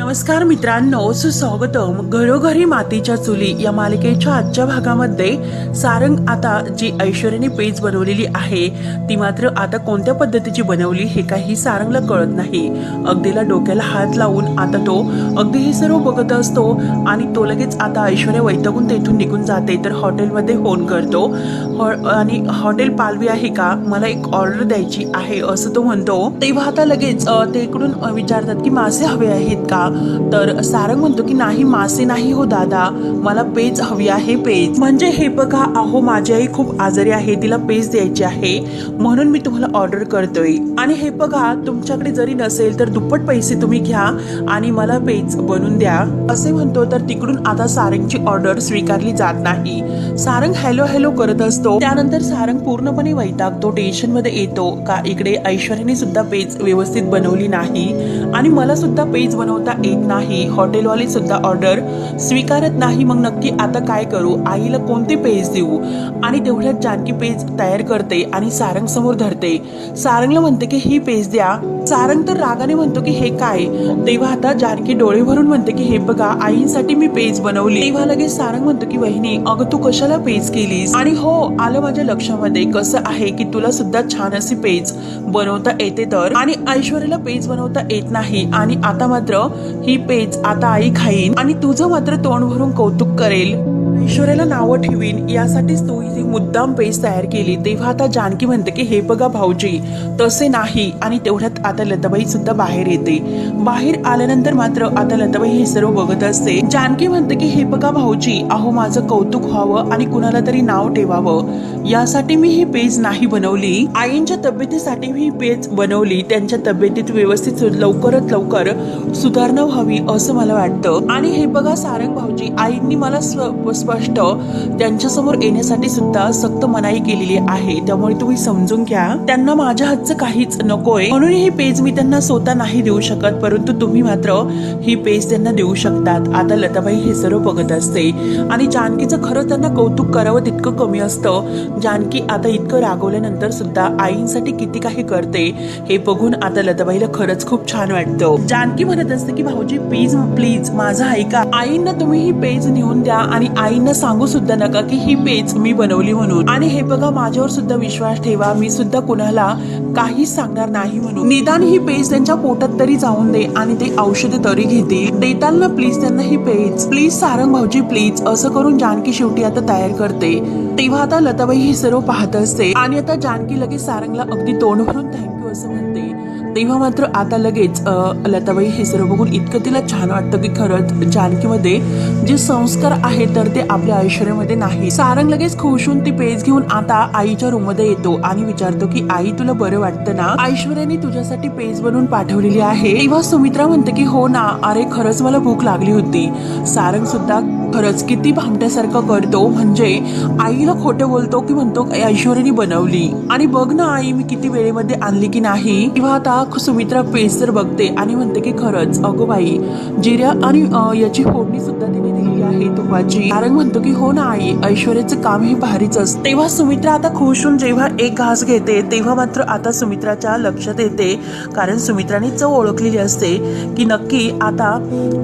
नमस्कार मित्रांनो सुस्वागतम. घरोघरी मातीच्या चुली या मालिकेच्या आजच्या भागामध्ये सारंग आता जी ऐश्वर्याने पेज बनवलेली आहे ती मात्र आता कोणत्या पद्धतीची बनवली हे काही सारंगला कळत नाही. अगदीला डोक्याला हात लावून आता तो अगदी हे सर्व बघत असतो आणि तो लगेच आता ऐश्वर्या वैतगून तेथून निघून जाते तर हॉटेलमध्ये फोन करतो. हॉ- आणि हॉटेल पालवी आहे का? मला एक ऑर्डर द्यायची आहे असं तो म्हणतो. तेव्हा आता लगेच ते इकडून विचारतात की मासे हवे आहेत का? तर सारंग म्हणतो की नाही मासे नाही हो दादा. मला पेज हवी आहे पेज. म्हणजे हे बघा अहो माझी आई खूप आजारी आहे. तिला पेज द्यायची आहे. म्हणून मी तुम्हाला ऑर्डर करतोय. आणि हे बघा तुमच्याकडे जरी नसेल तर दुप्पट पैसे तुम्ही घ्या आणि मला पेज बनवून द्या. असे म्हणतो तर तिकडून आता सारंगची ऑर्डर स्वीकारली जात नाही. सारंग हॅलो हॅलो करत असतो. त्यानंतर सारंग पूर्णपणे वैतागतो टेन्शनमध्ये येतो. का इकडे ऐश्वर्याने सुद्धा पेज व्यवस्थित बनवली नाही. आणि मला सुद्धा पेज बनवता येत नाही. हॉटेलवाले सुद्धा ऑर्डर स्वीकारत नाही. मग नक्की आता काय करू? आईला कोणते पेज देऊ? आणि तेवढ्यात जानकी पेज तयार करते आणि सारंग समोर धरते. सारंगला म्हणते की ही पेज द्या. सारंग तर रागाने म्हणतो की हे काय? तेव्हा आता जानकी डोळे भरून म्हणते की हे बघा आईंसाठी मी पेज बनवली. तेव्हा लगेच सारंग म्हणतो की वहिनी अगं तू कशाला पेज केलीस? आणि हो आलं माझ्या लक्षामध्ये. कसं आहे की तुला सुद्धा छान अशी पेज बनवता येते तर? आणि ऐश्वर्याला पेज बनवता येत नाही. आणि आता मात्र ही पेज आता आई खाईन आणि तुझं मात्र तोंड भरून कौतुक करेल. ऐश्वर्याला नावं ठेवीन यासाठीच तू मुद्दाम पेज तयार केली तेव्हा आता जानकी म्हणते की हे बघा भाऊजी तसे नाही आणि तेवढ्यात आता लताबाई सुद्धा बाहेर येते. बाहेर आल्यानंतर मात्र आता लताबाई हे सर्व बघत असते. जानकी म्हणते की हे बघा भाऊजी अहो माझं कौतुक व्हावं आणि कुणाला तरी नाव ठेवावं. यासाठी मी ही पेज नाही बनवली. आईंच्या तब्येतीसाठी मी ही पेज बनवली. त्यांच्या तब्येतीत व्यवस्थित लवकरात लवकर सुधारणा व्हावी असं मला वाटतं. आणि हे बघा सारंग भाऊजी आईंनी मला स्व- स्पष्ट त्यांच्यासमोर येण्यासाठी सुद्धा सक्त मनाई केलेली आहे त्यामुळे तुम्ही समजून घ्या. त्यांना माझ्या हातचं काहीच नकोय. म्हणून ही पेज मी त्यांना स्वतः नाही देऊ शकत परंतु तुम्ही मात्र ही पेज त्यांना देऊ शकतात. आता लताबाई हे सर्व बघत असते. आणि जानकीचं खरं त्यांना कौतुक करावं तितकं कमी असतं. जानकी आता इतकं रागवल्यानंतर सुद्धा आईंसाठी किती काही करते हे बघून आता लताबाईला खरंच खूप छान वाटतं. जानकी म्हणत असते की भाऊजी प्लीज प्लीज माझं ऐका. आईंना तुम्ही ही पेज नेऊन द्या आणि आईंना सांगू सुद्धा नका की ही पेज मी बनवली म्हणून. आणि हे बघा माझ्यावर सुद्धा विश्वास ठेवा. मी सुद्धा कुणाला काहीच सांगणार नाही म्हणून. निदान ही पेज त्यांच्या पोटात तरी जाऊन दे आणि ते औषध तरी घेतील. देताल ना प्लीज त्यांना ही पेज. प्लीज सारंग भाऊजी प्लीज असं करून जानकी शेवटी आता तयार करते. तेव्हा आता लताबाई हे सर्व पाहत असते. आणि आता जानकी लगेच सारंगला अगदी तोंड भरून थँक्यू असं म्हणते. तेव्हा मात्र आता लगेच लताबाई हे सर्व बघून इतकं तिला छान वाटतं की खरंच जानकीमध्ये जे संस्कार आहेत तर ते आपल्या ऐश्वर्यामध्ये नाही. सारंग लगेच खुश होऊन ती पेज घेऊन आता आईच्या रूममध्ये येतो आणि विचारतो की आई तुला बरं वाटतं ना? ऐश्वर्याने तुझ्यासाठी पेज बनवून पाठवलेली आहे. तेव्हा सुमित्रा म्हणते की हो ना. अरे खरंच मला भूक लागली होती. सारंग सुद्धा खरंच किती भामट्यासारखं करतो. म्हणजे आईला खोटं बोलतो की म्हणतो ऐश्वर्याने बनवली. आणि बघ ना आई मी किती वेळेमध्ये आणली की नाही. किंवा आता सुमित्रा पेज तर बघते आणि म्हणते की खरंच अगो बाई जिऱ्या आणि याची फोडणी सुद्धा तिने दिलेली आहे तुपाची. कारण म्हणतो की हो ना आई ऐश्वर्याचं काम हे भारीच असतं. तेव्हा सुमित्रा आता खुश होऊन जेव्हा एक घास घेते तेव्हा मात्र आता सुमित्राच्या लक्षात येते. कारण सुमित्राने चव ओळखलेली असते की नक्की आता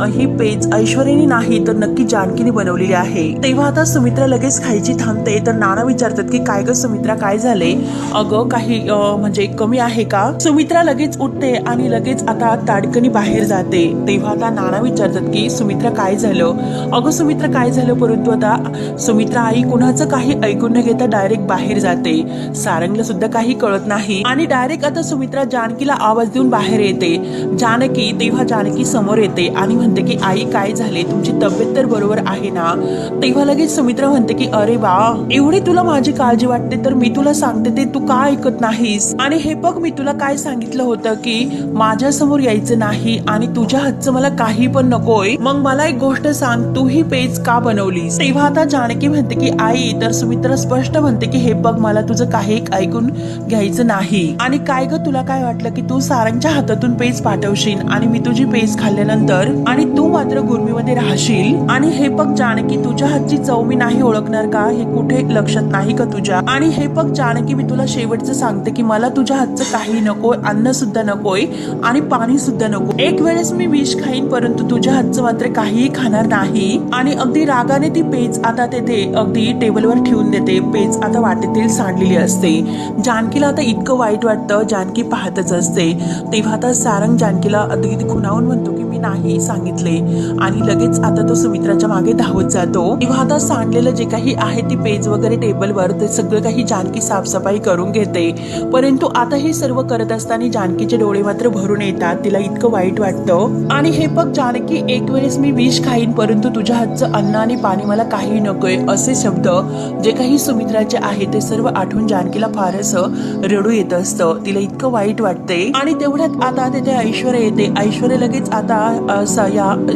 ही पेज ऐश्वर्याने नाही तर नक्की जानकीने बनवलेली आहे. तेव्हा आता सुमित्रा लगेच खायची थांबते. तर नाना विचारतात की काय ग सुमित्रा काय झाले? अगं काही म्हणजे कमी आहे का? सुमित्रा लगेच उठते आणि लगेच आता ताडकनी बाहेर जाते. तेव्हा आता नाना विचारतात की सुमित्रा काय झालं? अगं सुमित्रा काय झालं परंतु आता? सुमित्रा आई कुणाचं काही ऐकून न घेता डायरेक्ट बाहेर जाते. सारंगला सुद्धा काही कळत नाही. आणि डायरेक्ट आता सुमित्रा जानकीला आवाज देऊन बाहेर येते. जानकी तेव्हा जानकी समोर येते आणि म्हणते की आई काय झाले? तुमची तब्येत तर बरोबर आहे ना? तेव्हा लगेच सुमित्रा म्हणते की अरे वा एवढी तुला माझी काळजी वाटते तर मी तुला सांगते ते तू का ऐकत नाहीस? आणि हे बघ मी तुला काय सांगितलं होतं की माझ्यासमोर यायचं नाही आणि तुझ्या हातचं मला काही पण नकोय. मग मला एक गोष्ट सांग तू ही पेज का बनवलीस? तेव्हा आता जानकी म्हणते की आई तर सुमित्रा स्पष्ट म्हणते की हे बघ मला तुझं काही ऐकून घ्यायचं नाही. आणि काय ग तुला काय वाटलं की तू सारंगच्या हातातून पेज पाठवशील आणि मी तुझी पेज खाल्ल्यानंतर आणि तू मात्र गुरमीमध्ये राहशील? आणि हे बघ जानकी तुझ्या हातची चव मी नाही ओळखणार का? हे कुठे लक्षात नाही का तुझ्या? आणि हे बघ जानकी मी तुला शेवटचं सांगते की मला तुझ्या हातचं काही नको अन्न सुद्धा नकोय आणि पाणी सुद्धा नको. एक वेळेस मी विष खाईन परंतु तुझ्या हातचं मात्र काहीही खाणार नाही. आणि अगदी रागाने ती पेज आता तेथे अगदी टेबलवर ठेवून देते. पेज आता वाटेतील सांडलेली असते. जानकीला आता इतकं वाईट वाटतं जानकी पाहतच असते. तेव्हा आता सारंग जानकीला अगदी खुणावून म्हणतो की मी नाही सांगितले. आणि लगेच आता तो सुमित्राच्या मागे धावत जातो. तेव्हा आता सांडलेलं जे काही आहे ती पेज वगैरे टेबलवर ते सगळं काही जानकी साफसफाई करून घेते. परंतु आता हे सर्व करत असताना जानकीचे डोळे मात्र भरून येतात. तिला इतकं वाईट वाटतं. आणि हे बघ जानकी एक वेळेस मी विष खाईन परंतु तुझ्या हातचं अन्न आणि पाणी मला काही नकोय असे शब्द जे काही सुमित्राचे आहे ते सर्व आठवून जानकीला फारच रडू येत असतं. तिला इतकं वाईट वाटते आणि तेवढ्यात आता तिथे ऐश्वर्या येते. ऐश्वर्या लगेच आता अ, या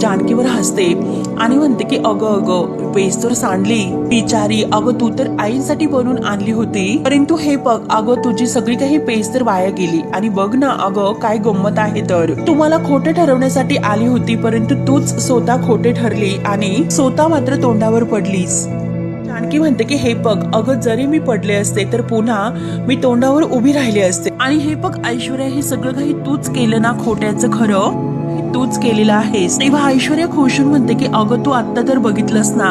जानकीवर हसते आणि म्हणते की अगं अगं पेज तर सांडली. बिचारी अगं तू तर आईसाठी बनवून आणली होती. परंतु हे बघ अगं तुझी सगळी काही पेज तर वाया गेली. आणि बघ ना अगं काय गंमत आहे तर. तुम्हाला खोटे ठरवण्यासाठी आली होती परंतु तूच स्वतः खोटे ठरली आणि स्वतः मात्र तोंडावर पडलीस. जानकी म्हणते की हे बघ अगं जरी मी पडले असते तर पुन्हा मी तोंडावर उभी राहिले असते. आणि हे बघ ऐश्वर्या हे सगळं काही तूच केलं ना खोट्याचं खरं? तूच केलेला आहेस. तेव्हा ऐश्वर्या खुशून म्हणते की अगं तू आत्ता तर बघितलंस ना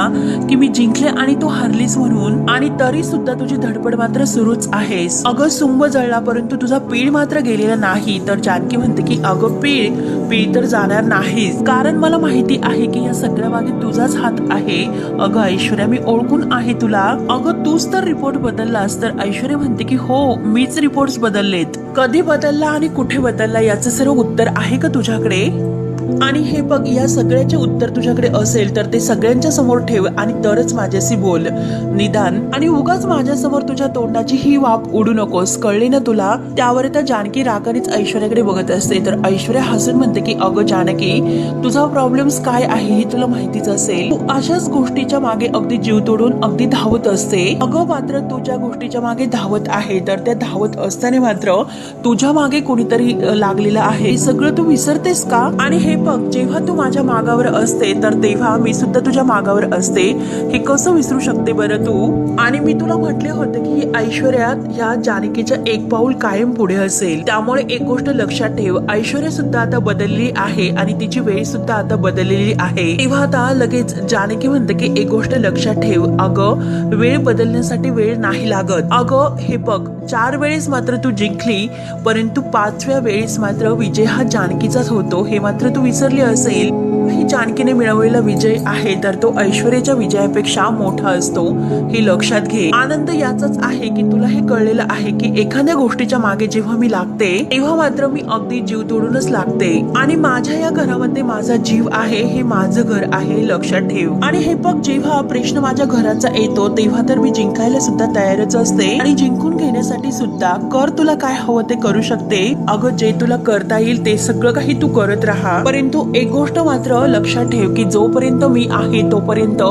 की मी जिंकले आणि तू हरलीस म्हणून आणि तरी सुद्धा तुझी धडपड मात्र सुरूच आहेस. अगं सुंब जळला परंतु तुझा पीळ मात्र गेलेला नाही. तर जानकी म्हणते की अगं पीळ पीळ तर जाणार नाहीस. कारण मला माहिती आहे की या सगळ्या मागे तुझाच हात आहे. अगं ऐश्वर्या मी ओळखून आहे तुला. अगं तूच तर रिपोर्ट बदललास. तर ऐश्वर्या म्हणते की हो मीच रिपोर्ट बदललेत. कधी बदलला आणि कुठे बदलला याचं सर्व उत्तर आहे का तुझ्याकडे? आणि हे बघ या सगळ्याचे उत्तर तुझ्याकडे असेल तर ते सगळ्यांच्या समोर ठेव आणि तरच माझ्याशी बोल. निदान. आणि उगाच माझ्यासमोर तुझ्या तोंडाची ही वाप उडू नकोस. कळली ना तुला? त्यावर त्या जानकी रागानेच ऐश्वर्याकडे बघत असते. तर ऐश्वर्या हसून म्हणते की अगं जानकी तुझा प्रॉब्लेम्स काय आहे हे तुला माहितीच असेल. तू अशाच गोष्टीच्या मागे अगदी जीव तोडून अगदी धावत असते. अगं मात्र तू ज्या गोष्टीच्या मागे धावत आहे तर त्या धावत असताना मात्र तुझ्या मागे कोणीतरी लागलेलं आहे. सगळं तू विसरतेस का? आणि हे बघ जेव्हा तू माझ्या मागावर असते तर तेव्हा मी सुद्धा तुझ्या मागावर असते. हे कसं विसरू शकते बरं तू? आणि मी तुला म्हटले होते की ऐश्वर्यात ऐश्वर्या ह्या जानकीच्या एक पाऊल कायम पुढे असेल. त्यामुळे एक गोष्ट लक्षात ठेव ऐश्वर्या सुद्धा आता बदलली आहे आणि तिची वेळ सुद्धा आता बदललेली आहे. तेव्हा आता लगेच जानकी म्हणते की एक गोष्ट लक्षात ठेव अगं वेळ बदलण्यासाठी वेळ नाही लागत. अगं हे बघ चार वेळेस मात्र तू जिंकली परंतु पाचव्या वेळेस मात्र विजय हा जानकीचाच होतो हे मात्र तू विसरली असेल ही जानकीने मिळवलेला विजय आहे तर तो ऐश्वर्याच्या विजयापेक्षा मोठा असतो हे लक्षात घे. आनंद याचाच आहे की तुला हे कळलेलं आहे की एखाद्या गोष्टीच्या मागे जेव्हा मी लागते तेव्हा मात्र मी अगदी जीव तोडूनच लागते. आणि माझ्या या घरामध्ये माझा जीव आहे हे माझं घर आहे लक्षात ठेव. आणि हे बघ जेव्हा प्रश्न माझ्या घराचा येतो तेव्हा तर मी जिंकायला सुद्धा तयारच असते. आणि जिंकून घेण्यासाठी सुद्धा कर तुला काय हवं ते करू शकते. अगं जे तुला करता येईल ते सगळं काही तू करत राहा. परंतु एक गोष्ट मात्र लक्षात ठेव की जोपर्यंत मी आहे तोपर्यंत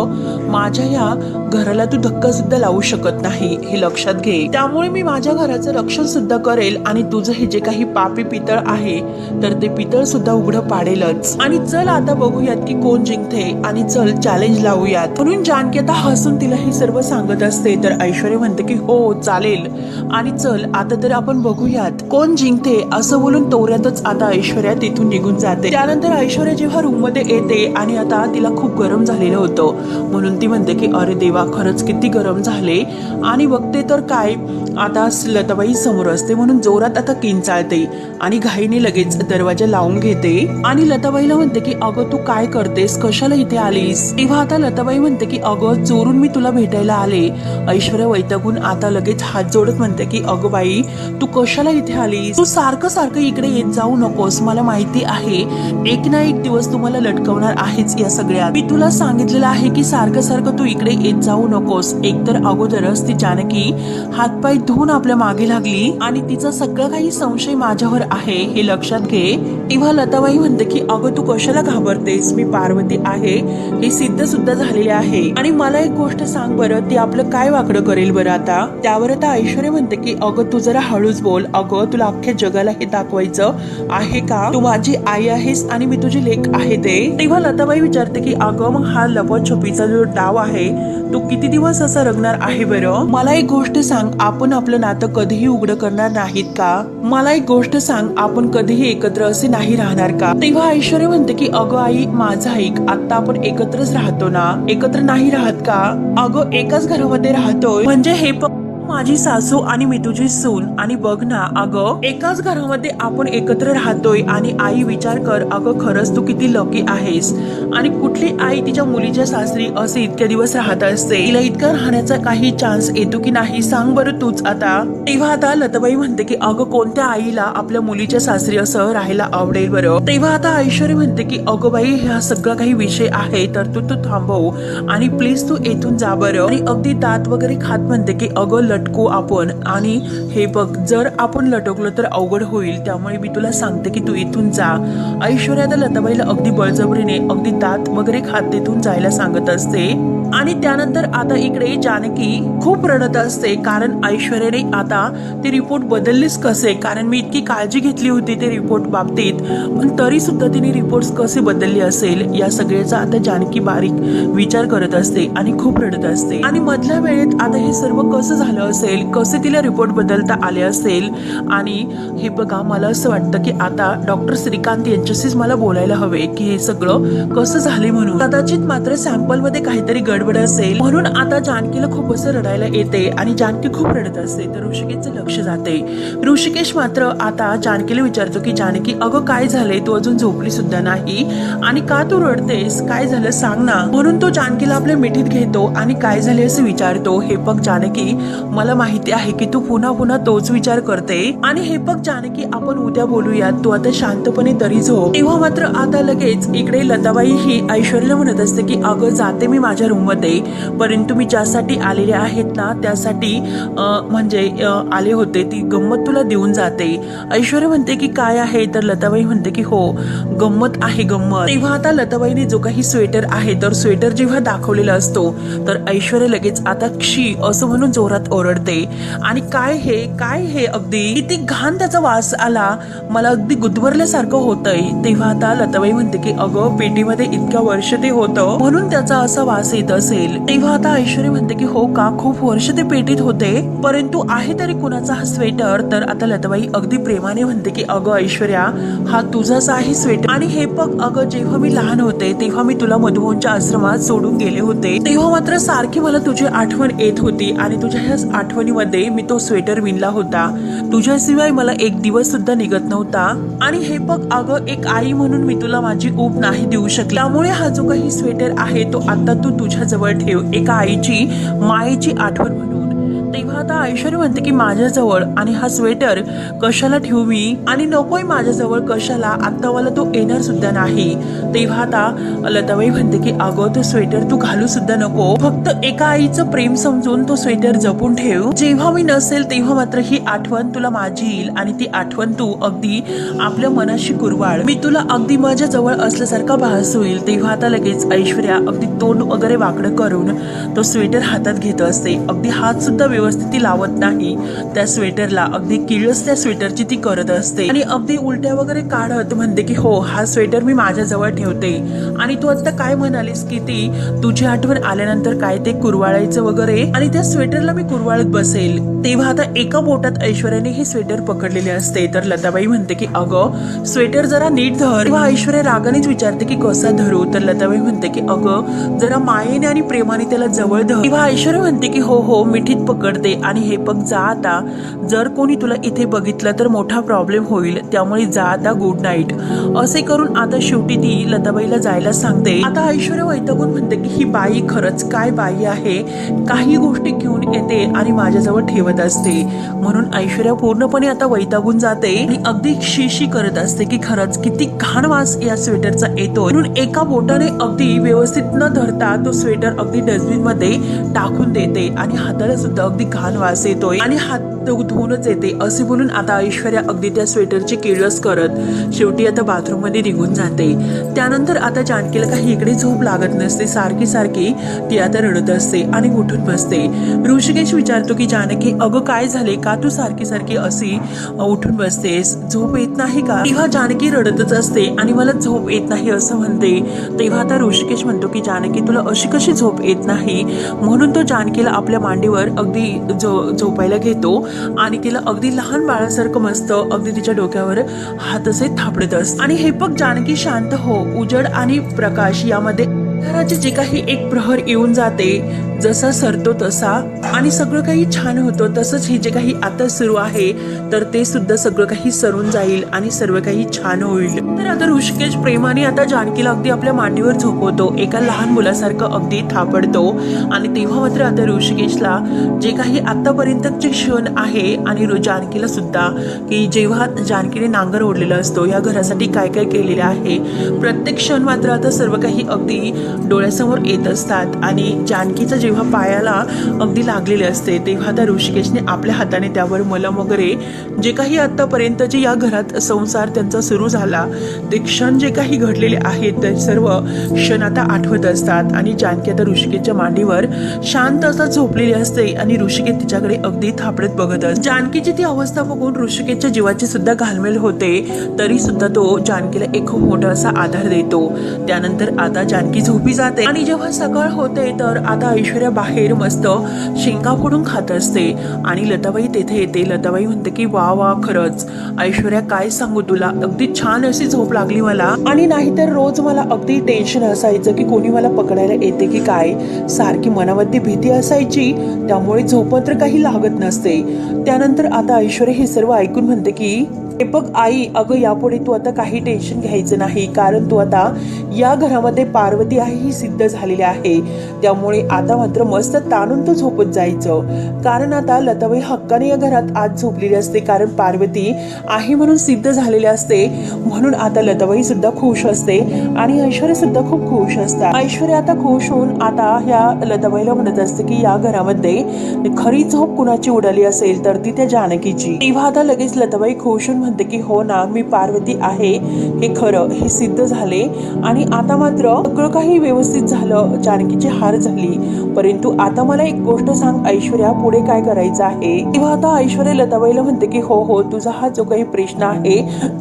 माझ्या या घराला तू धक्का सुद्धा लावू शकत नाही हे लक्षात घे. त्यामुळे मी माझ्या घराचं रक्षण सुद्धा करेल आणि तुझं हे जे काही पापी पितळ आहे तर ते पितळ सुद्धा उघडं पाडेलच. आणि चल आता बघूयात की कोण जिंकते आणि चल चॅलेंज लावूयात. म्हणून जानकी आता हसून तिला हे सर्व सांगत असते तर ऐश्वर्या म्हणते की हो चालेल. आणि चल आता तर आपण बघूयात कोण जिंकते असं बोलून तोऱ्यातच आता ऐश्वर्या तिथून निघून जाते. त्यानंतर ऐश्वर्या जेव्हा रूममध्ये येते आणि आता तिला खूप गरम झालेलं होतं म्हणून ती म्हणते की अरे देवा खरंच किती गरम झाले. आणि बघते तर काय? आता लताबाई समोर असते म्हणून जोरात आता किंचाळते आणि घाईने लगेच दरवाजा लावून घेते. आणि लताबाईला म्हणते की अगं तू काय करतेस? कशाला इथे आलीस? तेव्हा आता लताबाई म्हणते की अगं चोरून मी तुला भेटायला आले. ऐश्वर्या वैतागून आता लगेच हात जोडत म्हणते की अगं बाई तू कशाला इथे आलीस? तू सारखं सारखं इकडे येत जाऊ नकोस. मला माहिती आहे एक ना एक दिवस तुम्हाला लटकवणार आहेच या सगळ्यात. मी तुला सांगितलेलं आहे की सारखं सारखं तू इकडे येत जाऊ नकोस. एकतर अगोदरच ती जानकी हातपाय धुवून आपल्या मागे लागली आणि तिचा सगळं काही संशय माझ्यावर आहे हे लक्षात घे. तेव्हा लताबाई म्हणते की अगं तू कशाला घाबरतेस? मी पार्वती आहे. हे सिद्ध सुद्धा झालेले आहे. आणि मला एक गोष्ट सांग बरं ती आपलं काय वाकडं करेल बरं आता? त्यावर आता ऐश्वर्या म्हणते की अगं तू जरा हळूच बोल. अगं तुला अख्ख्या जगाला हे दाखवायचं आहे का? तू माझी आई आहेस आणि मी तुझी लेख आहे ते. तेव्हा लताबाई विचारते की अगं मग हा लपत जो डाव आहे तो किती दिवस असा रंगणार आहे बरं? मला एक गोष्ट सांग आपण आपलं नातं कधीही उघड करणार नाहीत का? मला एक गोष्ट सांग आपण कधीही एकत्र असे नाही राहणार का? तेव्हा ऐश्वर्या म्हणते की अगं आई माझा ऐक आता आपण एकत्रच राहतो ना? एकत्र नाही राहत का? अगं एकाच घरामध्ये राहतोय. म्हणजे हे पण माझी सासू आणि मी तुझी सून आणि बघ ना अगं. एकाच घरामध्ये आपण एकत्र राहतोय आणि आई विचार कर अगं खरंच तू किती लकी आहेस. आणि कुठली आई तिच्या मुलीच्या सासरी असे इतके दिवस राहत असते? तिला इतका राहण्याचा काही चान्स येतो की नाही सांग बरं तूच आता. तेव्हा आता लताबाई म्हणते की अगं कोणत्या आईला आपल्या मुलीच्या सासरी असं राहायला आवडेल बरं? तेव्हा आता ऐश्वर्य म्हणते की अगं बाई हा सगळा काही विषय आहे तर तू तू थांबव आणि प्लीज तू येथून जा बरं. आणि अगदी दात वगैरे खात म्हणते की अगं लटकू आपण. आणि हे बघ जर आपण लटकलो तर अवघड होईल. त्यामुळे मी तुला सांगते की तू इथून जा. ऐश्वर्या तर लताबाईला अगदी बळजबरीने अगदी दात वगैरे खात तिथून जायला सांगत असते. आणि त्यानंतर आता इकडे जानकी खूप रडत असते कारण ऐश्वर्याने आता ते रिपोर्ट बदललेच कसे? कारण मी इतकी काळजी घेतली होती ते रिपोर्ट बाबतीत पण तरी सुद्धा तिने रिपोर्ट कसे बदलले असेल या सगळ्याचा आता जानकी बारीक विचार करत असते आणि खूप रडत असते. आणि मधल्या वेळेत आता हे सर्व कसं झालं असेल कसे तिला रिपोर्ट बदलता आले असेल? आणि हे बघा मला असं वाटतं की आता डॉक्टर श्रीकांत यांच्याशीच मला बोलायला हवे की हे सगळं कसं झाले म्हणून. कदाचित मात्र सॅम्पलमध्ये काहीतरी गडबड असेल म्हणून आता जानकीला खूप असं रडायला येते आणि जानकी खूप रडत असते. तर ऋषिकेशचं लक्ष जाते. ऋषिकेश मात्र आता जानकीला विचारतो की जानकी अगं काय झालंय? तू अजून झोपली सुद्धा नाही. आणि का तू रडतेस? काय झालं सांग ना. म्हणून तो जानकीला आपल्या मिठीत घेतो आणि काय झाले असं विचारतो. हे बघ जानकी मला माहिती आहे की तू पुन्हा पुन्हा तोच विचार करते. आणि हे बघ जानकी आपण उद्या बोलूयात. तू आता शांतपणे तरी झोप. तेव्हा मात्र आता लगेच इकडे लताबाई ही ऐश्वर्य म्हणत असते की अगं जाते मी माझ्या रूम मध्ये. परंतु मी ज्यासाठी आलेले आहेत ना त्यासाठी म्हणजे आले होते. ती गंमत तुला देऊन जाते. ऐश्वर्या म्हणते की काय आहे? तर लताबाई म्हणते की हो गंमत आहे गंमत. तेव्हा आता लताबाईने जो काही स्वेटर आहे तर स्वेटर जेव्हा दाखवलेला असतो तर ऐश्वर्या लगेच आता क्षी असं म्हणून जोरात ओरडते. आणि काय हे? काय हे अगदी? किती घाण त्याचा वास आला. मला अगदी गुदमरल्यासारखं होतंय. तेव्हा आता लताबाई म्हणते की अगं पेटीमध्ये इतक्या वर्ष ते होतं. म्हणून त्याचा असा वास येत. असेल तेव्हा आता ऐश्वर्या म्हणते की हो का खूप वर्ष ते पेटीत होते परंतु आहे तरी कुणाचा हा स्वेटर तर आता लताबाई अगदी प्रेमाने म्हणते की अगं ऐश्वर्या हा तुझाच आहे स्वेटर आणि हे बघ अगं जेव्हा मी लहान होते तेव्हा मी तुला मधुवनच्या आश्रमात सोडून गेले होते. तेव्हा मात्र सारखी मला तुझी आठवण येत होती आणि तुझ्या ह्या आठवणीमध्ये मी तो स्वेटर विणला होता. तुझ्याशिवाय मला एक दिवस सुद्धा निघत नव्हता. आणि हे बघ अगं एक आई म्हणून मी तुला माझी ऊब नाही देऊ शकली. त्यामुळे हा जो काही स्वेटर आहे तो आता तू तुझ्या जवळ ठेव. एका आईची मायेची आठवण म्हणून. तेव्हा आता ऐश्वर्य म्हणते की माझ्याजवळ आणि हा स्वेटर कशाला ठेवू मी आणि नकोय माझ्याजवळ कशाला? आता मला तो येणार सुद्धा नाही. तेव्हा आता लताबाई म्हणते की अगं तो स्वेटर तू घालू सुद्धा नको. फक्त एका आईचं प्रेम समजून तो स्वेटर जपून ठेव. जेव्हा मी नसेल तेव्हा मात्र ही आठवण तुला माझी येईल. आणि ती आठवण तू अगदी आपल्या मनाशी कुरवाळ. मी तुला अगदी माझ्या जवळ असल्यासारखा भास होईल. तेव्हा आता लगेच ऐश्वर्या अगदी तोंड वगैरे वाकडं करून तो स्वेटर हातात घेत असते. अगदी हात सुद्धा व्यवस्थित ती लावत नाही त्या स्वेटरला. अगदी किळस त्या स्वेटरची ती करत असते. आणि अगदी उलट्या वगैरे काढत म्हणते की हो हा स्वेटर मी माझ्या जवळ ठेवते. आणि तू आता काय म्हणालीस की ती तुझी आठवण आल्यानंतर काय ते कुरवाळायचं वगैरे? आणि त्या स्वेटरला मी कुरवाळत बसेल. तेव्हा आता एका बोटात ऐश्वर्याने हे स्वेटर पकडलेले असते. तर लताबाई म्हणते की अगं स्वेटर जरा नीट धर. तेव्हा ऐश्वर्या रागानेच विचारते की कसा धरू? तर लताबाई म्हणते की अगं जरा मायेने आणि प्रेमाने त्याला जवळ धर. तेव्हा ऐश्वर्या म्हणते की हो हो मिठीत पकड. करते आणि हे बघ जा आता. जर कोणी तुला इथे बघितलं तर मोठा प्रॉब्लेम होईल. त्यामुळे जा आता गुड नाईट असे करून आता शेवटी ती लताबाईला जायला सांगते. आता ऐश्वर्या वैतागून म्हणते की ही बाई खरंच काय बाई आहे? काही गोष्टी घेऊन येते आणि माझ्याजवळ ठेवत असते. म्हणून ऐश्वर्या पूर्णपणे आता वैतागून जाते आणि अगदी शिशी करत असते की खरंच किती घाण वास या स्वेटरचा येतो म्हणून एका बोटाने अगदी व्यवस्थित न धरता तो स्वेटर अगदी डस्टबिनमध्ये टाकून देते आणि हाताला सुद्धा अगदी घाण वास येतोय आणि हात धुवूनच येते. असे बोलून आता ऐश्वर्या अगदी त्या स्वेटरची केळस करत शेवटी आता बाथरूममध्ये निघून जाते. त्यानंतर आता जानकीला काही इकडे झोप लागत नसते. सारखी सारखी ती आता रडत असते आणि उठून बसते. ऋषिकेश विचारतो की जानकी अगं काय झाले? का तू सारखी सारखी अशी उठून बसतेस? झोप येत नाही का? तेव्हा जानकी रडतच असते आणि मला झोप येत नाही असं म्हणते. तेव्हा आता ऋषिकेश म्हणतो की जानकी तुला अशी कशी झोप येत नाही? म्हणून तो जानकीला आपल्या मांडीवर अगदी जो झोपायला घेतो आणि तिला अगदी लहान बाळासारखं मस्त अगदी तिच्या डोक्यावर हात असे थापडत असत. आणि हे बघ जानकी शांत हो उजड आणि प्रकाश यामध्ये घराचे जे काही एक प्रहर येऊन जाते जसा सरतो तसा आणि सगळं काही छान होतं तसंच हे जे काही आता सुरू आहे तर ते सुद्धा सगळं काही सरून जाईल आणि सर्व काही छान होईल. तर आता ऋषिकेश प्रेमाने आता जानकीला अगदी आपल्या मांडीवर झोपवतो एका लहान मुलासारखं अगदी थापडतो आणि तेव्हा मात्र आता ऋषिकेशला जे काही आतापर्यंतचे क्षण आहे आणि जानकीला सुद्धा की जेव्हा जानकीने नांगर ओढलेला असतो या घरासाठी काय काय केलेलं आहे प्रत्येक क्षण मात्र आता सर्व काही अगदी डोळ्यासमोर येत असतात. आणि जानकीचा जेव्हा पायाला अगदी लागलेले असते तेव्हा त्या ऋषिकेशने आपल्या हाताने त्यावर मलम वगैरे जे काही आतापर्यंतचे या घरात संसार त्यांचा सुरू झाला ते क्षण जे काही घडलेले आहेत ते सर्व क्षण आता आठवत असतात. आणि जानकी आता ऋषिकेशच्या मांडीवर शांत असा झोपलेली असते आणि ऋषिकेश तिच्याकडे अगदी थापडत बघत असते. जानकीची ती अवस्था बघून ऋषिकेशच्या जीवाची सुद्धा घालमेल होते तरी सुद्धा तो जानकीला एक खूप मोठा असा आधार देतो. त्यानंतर आता जानकी झोप जाते. आणि जेव्हा सकाळ होते तर आता ऐश्वर्या बाहेर मस्त शेंगा फोडून खात असते. आणि लताबाई तेथे येते. लताबाई म्हणते की वा वा खरंच. ऐश्वर्या काय सांगू तुला? अगदी छान अशी झोप लागली मला. आणि नाहीतर रोज मला अगदी टेन्शन असायचं की कोणी मला पकडायला येते की काय? सारखी मनामध्ये भीती असायची. त्यामुळे झोप तर काही लागत नसते. त्यानंतर आता ऐश्वर्या हे सर्व ऐकून म्हणते की हे बघ आई अगं यापुढे तू आता काही टेन्शन घ्यायचं नाही कारण तू आता या घरामध्ये पार्वती आहे ही सिद्ध झालेली आहे. त्यामुळे आता मात्र मस्त ताणून तू झोपत जायचं. कारण आता लताबाई हक्काने या घरात आज झोपलेली असते कारण पार्वती आहे म्हणून सिद्ध झालेली असते. म्हणून आता लताबाई सुद्धा खुश असते आणि ऐश्वर्या सुद्धा खूप खुश असतात. ऐश्वर्या आता खुश होऊन आता ह्या लताबाईला म्हणत असते की या घरामध्ये खरी झोप कुणाची उडाली असेल तर ती त्या जानकीची. तेव्हा आता लगेच लताबाई खुश होऊन म्हणते की हो ना मी पार्वती आहे. हे खरं हे सिद्ध झाले. आणि आता मात्र सगळं काही व्यवस्थित झालं. जानकीची हार झाली. परंतु आता मला एक गोष्ट सांग ऐश्वर्या पुढे काय करायचं आहे? तेव्हा आता ऐश्वर्या लताबाईला म्हणते की हो हो तुझा हा जो काही प्रश्न आहे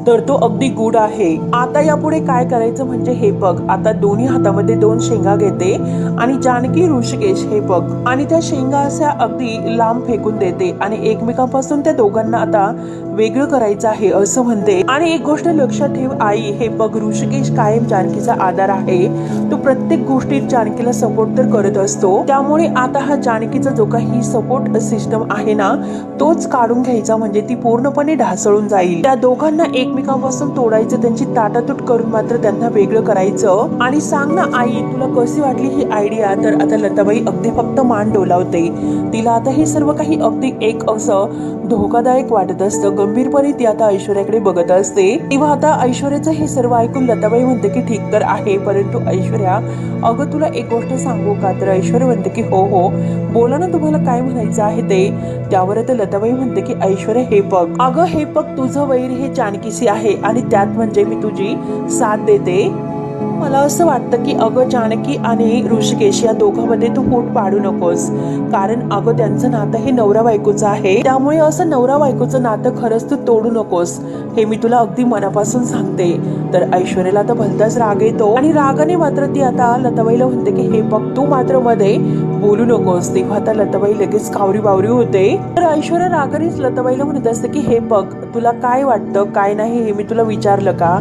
तर तो अगदी गुड आहे. आता यापुढे काय करायचं म्हणजे हे बघ आता दोन्ही हातामध्ये दोन शेंगा घेते आणि जानकी ऋषिकेश हे बघ. आणि त्या शेंगा अशा अगदी लांब फेकून देते आणि एकमेकांपासून त्या दोघांना आता वेगळं करायचं आहे असं म्हणते. आणि एक गोष्ट लक्षात ठेव आई हे बघ ऋषिकेश कायम जानकीचा आधार आहे. तो प्रत्येक गोष्टीत जानकीला सपोर्ट तर करत असतो. त्यामुळे आता हा जानकीचा जो काही सपोर्ट सिस्टम आहे ना तोच काढून घ्यायचा म्हणजे ती पूर्णपणे ढासळून जाईल. त्या दोघांना एकमेकांपासून तोडायचं त्यांची ताटातूट करून मात्र त्यांना वेगळं करायचं. आणि सांग ना आई तुला कशी वाटली ही आयडिया तर आता लताबाई अगदी फक्त मान डोलावते. तिला आता हे सर्व काही अगदी एक असं धोकादायक वाटत असतं. गंभीरपणे ती आता ऐश्वर्याकडे बघत असते. तेव्हा आता ऐश्वर्याचं हे सर्व ऐकून लताबाई म्हणते की ठीक तर आहे परंतु ऐश्वर्या अगं तुला एक गोष्ट सांगू का? तर ऐश्वर्या म्हणते की हो हो. बोला ना तुम्हाला काय म्हणायचं आहे ते? त्यावर तर लताबाई म्हणते की ऐश्वर्या हे बघ. अगं हे बघ तुझं वैर हे जानकीसी आहे आणि त्यात म्हणजे मी तुझी साथ देते. मला असं वाटतं की अगं जानकी आणि ऋषिकेश या दोघांमध्ये तू फूट पाडू नकोस. कारण अगं त्यांचं नातं हे नवरा बायकोचं आहे. त्यामुळे असं नवरा बायकोचं नातं खरंच तू तोडू नकोस. हे मी तुला अगदी मनापासून सांगते. तर ऐश्वर्याला तर भलताच राग येतो. आणि रागाने मात्र ती आता लताबाईला म्हणते की हे बघ तू मात्रमध्ये बोलू नकोस. तेव्हा आता लताबाई लगेच कावरी बावरी होते. तर ऐश्वर्या रागानेच लताबाईला म्हणत असते की हे बघ तुला काय वाटतं? काय नाही हे मी तुला विचारलं का?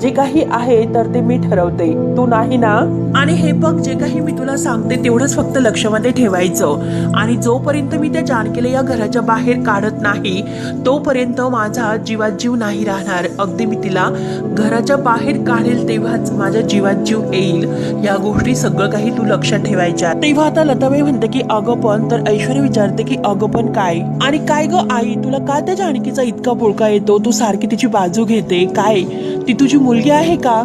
जे काही आहे तर ते मी ठरवते. तू नाही ना? आणि हे बघ जे काही मी तुला सांगते तेवढंच फक्त लक्षामध्ये ठेवायचं. आणि जोपर्यंत मी त्या जानकीला या घराच्या बाहेर काढत नाही तोपर्यंत माझा जीवात जीव नाही राहणार. अगदी मी तिला घराच्या बाहेर काढेल तेव्हाच माझ्या जीवात जीव येईल. या गोष्टी सगळं काही तू लक्षात ठेवायच्या. तेव्हा आता लताबाई म्हणते की अगं पण तर ऐश्वर्या विचारते की अगं पण काय? आणि काय ग आई? तुला का त्या जानकीचा इतका पुळका येतो? तू सारखी तिची बाजू घेते. काय? ती तुझी मुलगी आहे का?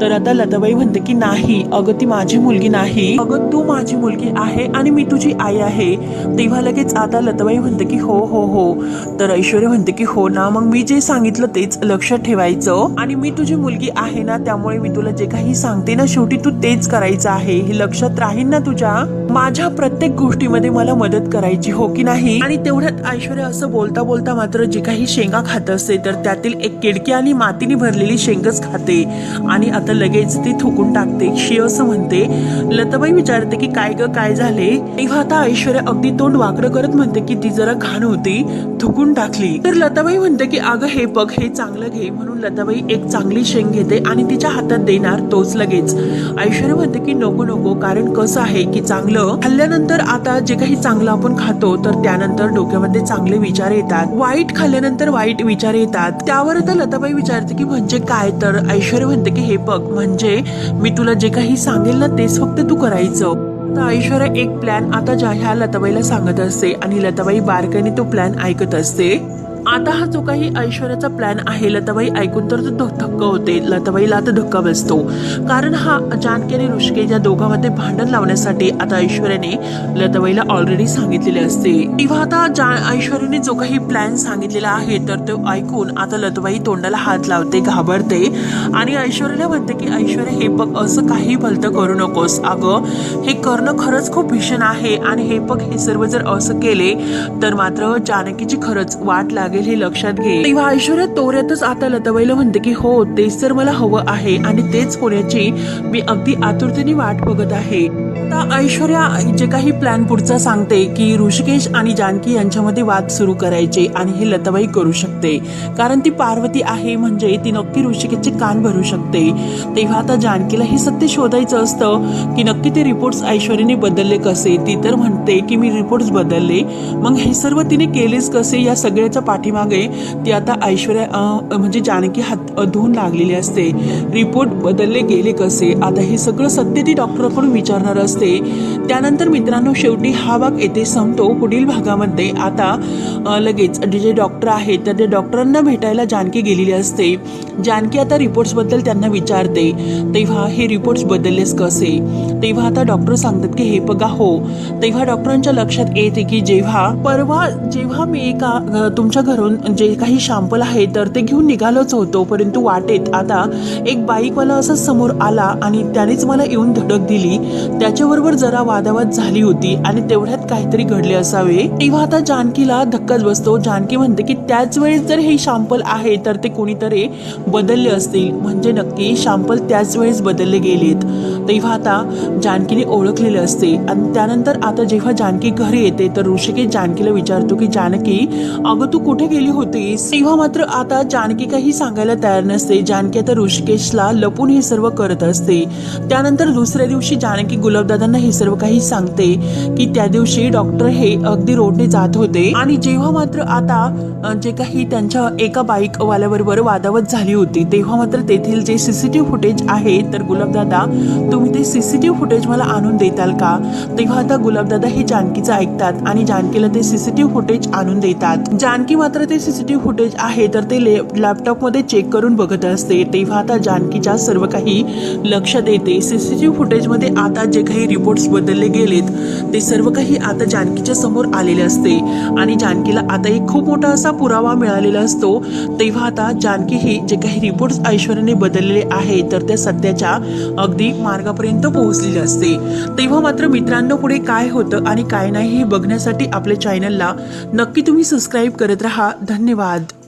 तर आता लताबाई म्हणते की नाही अगं ती माझी मुलगी नाही. अगं तू माझी मुलगी आहे आणि मी तुझी आई आहे. तेव्हा लगेच आता लताबाई म्हणते की हो हो हो. तर ऐश्वर्या म्हणते की हो ना. मग मी जे सांगितलं तेच लक्षात ठेवायचं. आणि मी तुझी मुलगी आहे ना त्यामुळे मी तुला जे काही सांगते ना शेवटी तू तेच करायचं आहे. हे लक्षात राहील ना तुझ्या? माझ्या प्रत्येक गोष्टीमध्ये मला मदत करायची हो की नाही? आणि तेवढ्यात ऐश्वर्या असं बोलता बोलता मात्र जे काही शेंगा खात असते तर त्यातील एक किडकी आणि मातीने भरलेली शेंगच खाते. आणि आता तर लगेच ती थुकून टाकते. शी असं म्हणते. लताबाई विचारते की काय ग काय झाले? तेव्हा आता ऐश्वर्या अगदी तोंड वाकडं करत म्हणते की ती जरा घाण होती थुकून टाकली. तर लताबाई म्हणते की अगं हे बघ हे चांगलं घे. म्हणून लताबाई एक चांगली शेंग घेते आणि तिच्या हातात देणार तोच लगेच. ऐश्वर्या म्हणते की नको नको कारण कसं आहे की चांगलं खाल्ल्यानंतर आता जे काही चांगलं आपण खातो तर त्यानंतर डोक्यामध्ये चांगले विचार येतात. वाईट खाल्ल्यानंतर वाईट विचार येतात. त्यावर आता लताबाई विचारते की म्हणजे काय? तर ऐश्वर्या म्हणते की हे बघ म्हणजे मी तुला जे काही सांगेल ना तेच फक्त तू करायचं. तर ऐश्वर्या एक प्लॅन आता ज्या ह्या लताबाईला सांगत असते आणि लताबाई बारकाईने तो प्लॅन ऐकत असते. आता हा जो काही ऐश्वर्याचा प्लॅन आहे लताबाई ऐकून तर तो धक्क होते. लताबाईला आता धक्का बसतो. कारण हा जानकी आणि ऋषिकेश या दोघांमध्ये भांडण लावण्यासाठी आता ऐश्वर्याने लताबाईला ऑलरेडी सांगितलेले असते. तेव्हा आता जा ऐश्वर्याने जो काही प्लॅन सांगितलेला आहे तर तो ऐकून आता लताबाई तोंडाला हात लावते घाबरते आणि ऐश्वर्याला म्हणते की ऐश्वर्या हे बघ असं काही भलतं करू नकोस. अगं हे करणं खरंच खूप भीषण आहे आणि हे बघ हे सर्व जर असं केले तर मात्र जानकीची खरंच वाट लागली. हे लक्षात घे. तेव्हा ऐश्वर्या तोऱ्यातच आता लताबाईला म्हणते की हो तेच तर मला हवं आहे आणि तेच होण्याची मी अगदी आतुरतेने वाट बघत आहे. आता ऐश्वर्या जे काही प्लॅन पुढचा सांगते की ऋषिकेश आणि जानकी यांच्यामध्ये वाद सुरू करायचे आणि हे लताबाई करू शकते. कारण ती पार्वती आहे म्हणजे ती नक्की ऋषिकेशचे कान भरू शकते. तेव्हा आता जानकीला हे सत्य शोधायचं असतं की नक्की ते रिपोर्ट्स ऐश्वर्याने बदलले कसे? ती तर म्हणते की मी रिपोर्ट्स बदलले. मग हे सर्व तिने केलेच कसे? या सगळ्याच्या पाठीमागे ती आता ऐश्वर्या म्हणजे जानकी हात धुवून लागलेली असते. रिपोर्ट बदलले गेले कसे? आता हे सगळं सत्य ती डॉक्टरकडून विचारणार असते. त्यानंतर मित्रांनो शेवटी हा भाग येथे संपतो. पुढील भागामध्ये आता लगेच जे डॉक्टर आहेत तर ते डॉक्टरांना भेटायला जानकी गेलेली असते. जानकी आता रिपोर्ट्सबद्दल त्यांना विचारते. तेव्हा हे रिपोर्ट्स बदललेच कसे? तेव्हा आता डॉक्टर सांगतात की हे बघा हो. तेव्हा डॉक्टरांच्या लक्षात येते की जेव्हा परवा जेव्हा मी एका तुमच्या घरून जे काही शॅम्पल आहे तर ते घेऊन निघालोच होतो. परंतु वाटेत आता एक बाईकवाला असा समोर आला आणि त्यानेच मला येऊन धडक दिली. त्याच्याबरोबर जरा वादावाद झाली होती आणि तेवढ्यात काहीतरी घडले असावे. तेव्हा आता जानकीला धक्काच बसतो. जानकी म्हणते की त्याच वेळेस जर हे शॅम्पल आहे तर ते कोणीतरी बदलले असतील. म्हणजे नक्की शॅम्पल त्याच वेळेस बदलले गेलेत. तेव्हा आता जानकीने ओळखलेले असते. आणि त्यानंतर आता जेव्हा जानकी घरी येते तर ऋषिकेश जानकीला विचारतो की जानकी अगं तू कुठे गेली होती? तेव्हा मात्र आता जानकी काही सांगायला तयार नसते. जानकी आता ऋषिकेशला लपून हे सर्व करत असते. त्यानंतर दुसऱ्या दिवशी जानकी गुलाबदादांना हे सर्व काही सांगते की त्या दिवशी डॉक्टर हे अगदी रोडने जात होते. आणि जेव्हा मात्र आता जे काही त्यांच्या एका बाईक वाल्याबरोबर वादावत झाली होती तेव्हा मात्र तेथील जे सीसीटीव्ही फुटेज आहे तर गुलाबदादा तुम्ही ते सीसीटीव्ही फुटेज मला आणून देताल का? तेव्हा आता गुलाबदादा हे जानकीचं ऐकतात आणि जानकीला ते सीसीटीव्ही फुटेज आणून देतात. जानकी मात्र मात्र ते सीसीटीव्ही फुटेज आहे तर ते लॅपटॉपमध्ये चेक करून बघत असते. तेव्हा आता जानकीच्या सर्व काही लक्ष देते. सीसीटीव्ही फुटेजमध्ये आता जे काही रिपोर्ट्स बदलले गेलेत ते सर्व काही आता जानकीच्या समोर आलेले असते. आणि जानकीला आता एक खूप मोठा असा पुरावा मिळालेला असतो. तेव्हा आता जानकी ही जे काही रिपोर्ट्स ऐश्वर्याने बदललेले आहे तर त्या सध्याच्या अगदी मार्गापर्यंत पोहोचलेली असते. तेव्हा मात्र मित्रांनो पुढे काय होतं आणि काय नाही हे बघण्यासाठी आपल्या चॅनलला नक्की तुम्ही सबस्क्राईब करत राहा. धन्यवाद.